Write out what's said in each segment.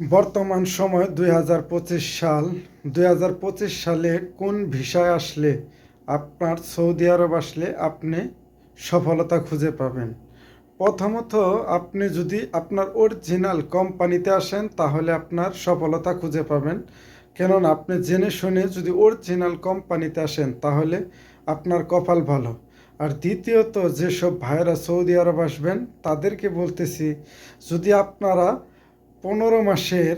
বর্তমান সময় দুই হাজার পঁচিশ সাল, দুই হাজার পঁচিশ সালে কোন ভিসায় আসলে আপনার সৌদি আরব আসলে আপনি সফলতা খুঁজে পাবেন? প্রথমত আপনি যদি আপনার অরিজিনাল কোম্পানিতে আসেন, তাহলে আপনার সফলতা খুঁজে পাবেন। কেননা আপনি জেনে শুনে যদি অরিজিনাল কোম্পানিতে আসেন, তাহলে আপনার কপাল ভালো। আর দ্বিতীয়ত, যেসব ভাইয়েরা সৌদি আরব আসবেন, তাদেরকে বলতেছি, যদি আপনারা পনেরো মাসের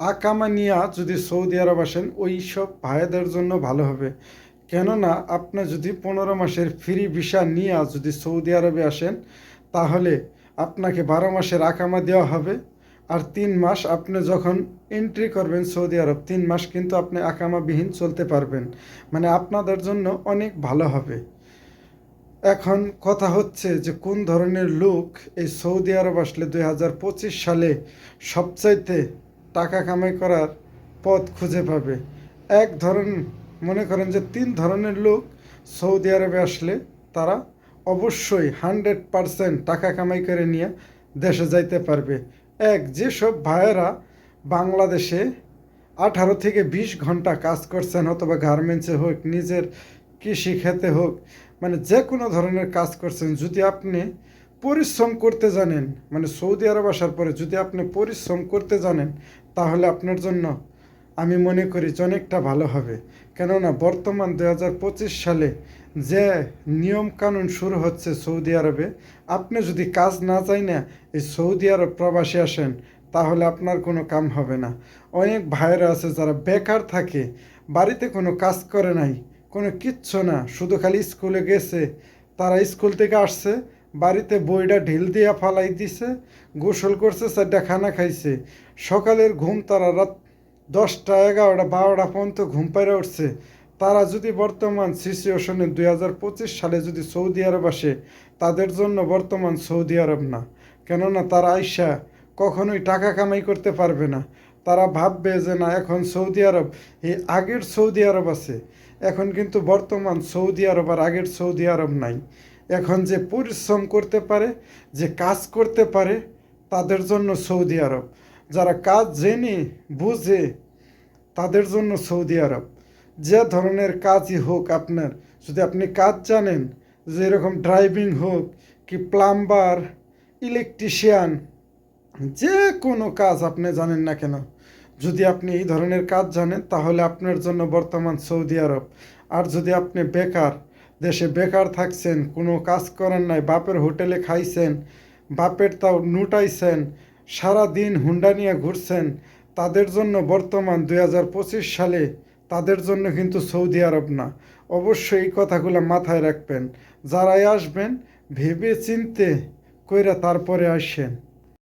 আকামা নিয়া যদি সৌদি আরব আসেন, ওই সব ভাইয়াদের জন্য ভালো হবে। কেননা, আপনি যদি পনেরো মাসের ফ্রি ভিসা নিয়ে যদি সৌদি আরবে আসেন, তাহলে আপনাকে বারো মাসের আকামা দেওয়া হবে। আর তিন মাস আপনি যখন এন্ট্রি করবেন সৌদি আরব, তিন মাস কিন্তু আপনি আকামাবিহীন চলতে পারবেন। মানে আপনাদের জন্য অনেক ভালো হবে। এখন কথা হচ্ছে যে কোন ধরনের লোক এই সৌদি আরব আসলে দুই হাজার পঁচিশ সালে সবচাইতে টাকা কামাই করার পথ খুঁজে পাবে? এক ধরন, মনে করেন যে তিন ধরনের লোক সৌদি আরবে আসলে তারা অবশ্যই হান্ড্রেড পারসেন্ট টাকা কামাই করে নিয়ে দেশে যাইতে পারবে। এক, যেসব ভাইয়েরা বাংলাদেশে আঠারো থেকে বিশ ঘণ্টা কাজ করছেন, অথবা গার্মেন্টসে হোক, নিজের কৃষি খেতে হোক মানে যে কোনো ধরনের কাজ করছেন, যদি আপনি পরিশ্রম করতে জানেন মানে সৌদি আরব আসার পরে যদি আপনি পরিশ্রম করতে জানেন, তাহলে আপনার জন্য আমি মনে করি যে অনেকটা ভালো হবে। কেননা বর্তমান দু হাজার পঁচিশ সালে যে নিয়ম কানুন শুরু হচ্ছে সৌদি আরবে, আপনি যদি কাজ না চাই না এই সৌদি আরব প্রবাসী আসেন, তাহলে আপনার কোনো কাম হবে না। অনেক ভাইয়েরা আছে যারা বেকার থাকে, বাড়িতে কোনো কাজ করে নাই কোনো কিচ্ছু না, শুধু খালি স্কুলে গেছে। তারা স্কুল থেকে আসছে, বাড়িতে বইটা ঢিল দিয়া ফালাই দিছে, গোসল করছে, চারটা খানা খাইছে। সকালের ঘুম তারা রাত দশটা, এগারোটা, বারোটা পর্যন্ত ঘুম পাইরা উঠছে। তারা যদি বর্তমান সিচুয়েশনে দুই হাজার পঁচিশ সালে যদি সৌদি আরব আসে, তাদের জন্য বর্তমান সৌদি আরব না। কেননা তারা আইসা কখনোই টাকা কামাই করতে পারবে না। তারা ভাববে যে না, এখন সৌদি আরব, এই আগের সৌদি আরব আছে। এখন কিন্তু বর্তমান সৌদি আরব আর আগের সৌদি আরব নাই। এখন যে পরিশ্রম করতে পারে, যে কাজ করতে পারে, তাদের জন্য সৌদি আরব। যারা কাজ জেনে, বুঝে, তাদের জন্য সৌদি আরব। যে ধরনের কাজই হোক আপনার, যদি আপনি কাজ জানেন যেরকম ড্রাইভিং হোক কি প্লাম্বার, ইলেকট্রিশিয়ান, যে কোনো কাজ আপনি জানেন না কেন যদি আপনি এই ধরনের কাজ জানেন, তাহলে আপনার জন্য বর্তমান সৌদি আরব। আর যদি আপনি বেকার, দেশে বেকার থাকছেন, কোনো কাজ করেন নাই, বাপের হোটেলে খাইছেন, বাপের তাও নুটাইছেন সারা দিন হুন্ডা নিয়ে ঘুরছেন, তাদের জন্য বর্তমান দু হাজার পঁচিশ সালে তাদের জন্য কিন্তু সৌদি আরব না। অবশ্যই এই কথাগুলো মাথায় রাখবেন। যারাই আসবেন ভেবে চিনতে কইরা তারপরে আসেন।